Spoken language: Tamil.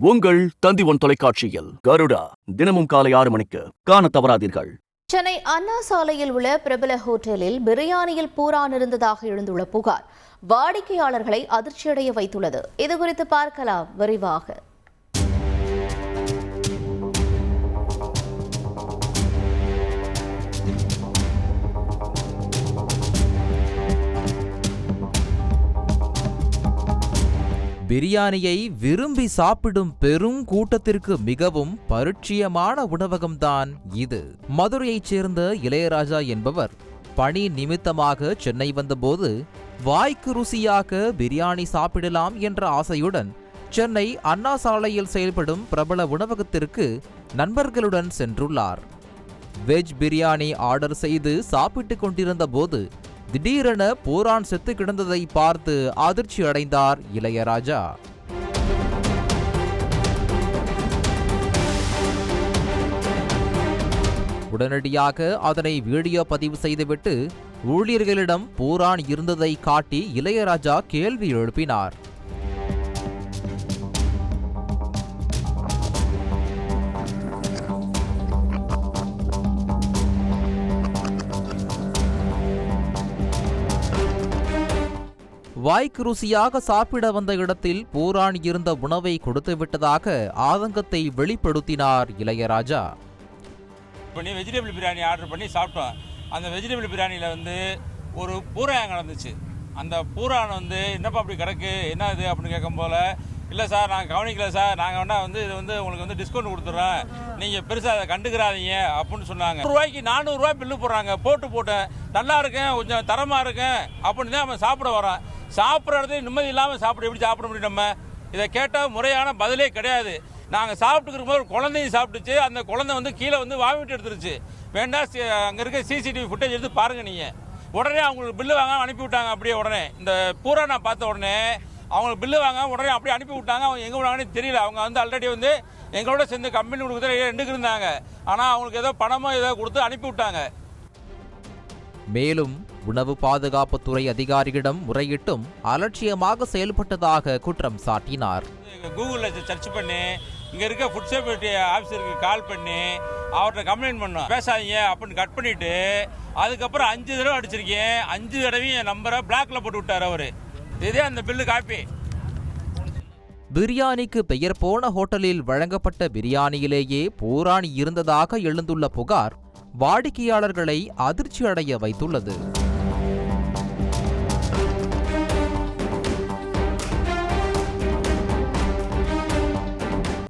உங்கள் தந்தி ஒன் தொலைக்காட்சியில் கருடா தினமும் காலை ஆறு மணிக்கு காண தவறாதீர்கள். சென்னை அண்ணா சாலையில் உள்ள பிரபல ஹோட்டலில் பிரியாணியில் பூரான் இருந்ததாக எழுந்துள்ள புகார். வாடிக்கையாளர்களை அதிர்ச்சியடைய வைத்துள்ளது. இதுகுறித்து பார்க்கலாம் விரிவாக. பிரியாணியை விரும்பி சாப்பிடும் பெரும் கூட்டத்திற்கு மிகவும் பரிட்சியமான உணவகம்தான் இது. மதுரையைச் சேர்ந்த இளையராஜா என்பவர் பணி நிமித்தமாக சென்னை வந்தபோது வாய்க்கு ருசியாக பிரியாணி சாப்பிடலாம் என்ற ஆசையுடன் சென்னை அண்ணா சாலையில் செயல்படும் பிரபல உணவகத்திற்கு நண்பர்களுடன் சென்றுள்ளார். வெஜ் பிரியாணி ஆர்டர் செய்து சாப்பிட்டுக் கொண்டிருந்த போது திடீரென பூரான் செத்து கிடந்ததை பார்த்து அதிர்ச்சி அடைந்தார் இளையராஜா. உடனடியாக அதனை வீடியோ பதிவு செய்துவிட்டு ஊழியர்களிடம் பூரான் இருந்ததை காட்டி இளையராஜா கேள்வி எழுப்பினார். வாய்க்கு ருசியாக சாப்பிட வந்த இடத்தில் பூரான் இருந்த உணவை கொடுத்து விட்டதாக ஆதங்கத்தை வெளிப்படுத்தினார் இளையராஜா. பண்ணி வெஜிடபிள் பிரியாணி ஆர்டர் பண்ணி சாப்பிட்டோம். அந்த வெஜிடபிள் பிரியாணியில் வந்து ஒரு பூராயம் கிடந்துச்சு அந்த பூரான் வந்து என்னப்பா அப்படி கிடக்கு? என்ன இது? அப்படின்னு கேட்கும் போல இல்லை சார் நாங்கள் கவனிக்கல சார். நாங்கள் வேணா வந்து இது வந்து உங்களுக்கு வந்து டிஸ்கவுண்ட் கொடுத்துட்றோம் நீங்கள் பெருசாக அதை கண்டுக்கிறாதீங்க அப்படின்னு சொன்னாங்க. நூறு ரூபாய்க்கு நானூறுரூவா பில்லு போடுறாங்க. போட்டு போட்டேன். நல்லா இருக்கேன். கொஞ்சம் தரமாக இருக்கேன். அப்படின்னு தான் அவன் சாப்பிட வரான். சாப்பிட்ற இடத்துல நிம்மதி இல்லாமல் சாப்பிட எப்படி சாப்பிட முடியும் நம்ம? இதை கேட்டால் முறையான பதிலே கிடையாது. நாங்கள் சாப்பிட்டுக்கிற போது ஒரு குழந்தையும் சாப்பிட்டுச்சு. அந்த குழந்தை வந்து கீழே வந்து வாமிட்டு எடுத்துருச்சு. வேண்டாம் அங்கே இருக்க சிசிடிவி ஃபுட்டேஜ் எடுத்து பாருங்கள் நீங்கள் உடனே அவங்களுக்கு பில்லு வாங்க அனுப்பி விட்டாங்க அப்படியே உடனே. இந்த பூரா நான் பார்த்த உடனே அவங்களுக்கு பில்லு வாங்க உடனே அப்படியே அனுப்பி விட்டாங்க. அவங்க எங்கே விடுவாங்கன்னு தெரியல. அவங்க வந்து ஆல்ரெடி வந்து எங்களோட சேர்ந்து கம்பெனி கொடுக்குறது ரெண்டுக்கு இருந்தாங்க. ஆனால் அவங்களுக்கு ஏதோ பணமோ ஏதோ கொடுத்து அனுப்பி விட்டாங்க. மேலும் உணவு பாதுகாப்புத்துறை அதிகாரியிடம் முறையிட்டும் அலட்சியமாக செயல்பட்டதாக குற்றம் சாட்டினார். கூகுளில் சர்ச் பண்ணி இங்கே இருக்க ஃபுட் சேஃப்டி ஆஃபீஸருக்கு கால் பண்ணி அவர்கிட்ட கம்ப்ளைண்ட் பண்ணோம். பேசாதீங்க அப்படின்னு கட் பண்ணிட்டு அதுக்கப்புறம் அஞ்சு தடவை அடிச்சிருக்கேன் அஞ்சு தடவையும் என் நம்பரை பிளாக்ல போட்டு விட்டார் அவர். இதே அந்த பில்லு காப்பி பிரியாணிக்கு பெயர் போன ஹோட்டலில் வழங்கப்பட்ட பிரியாணியிலேயே பூரான் இருந்ததாக எழுந்துள்ள புகார் வாடிக்கையாளர்களை அதிர்ச்சி அடைய வைத்துள்ளது.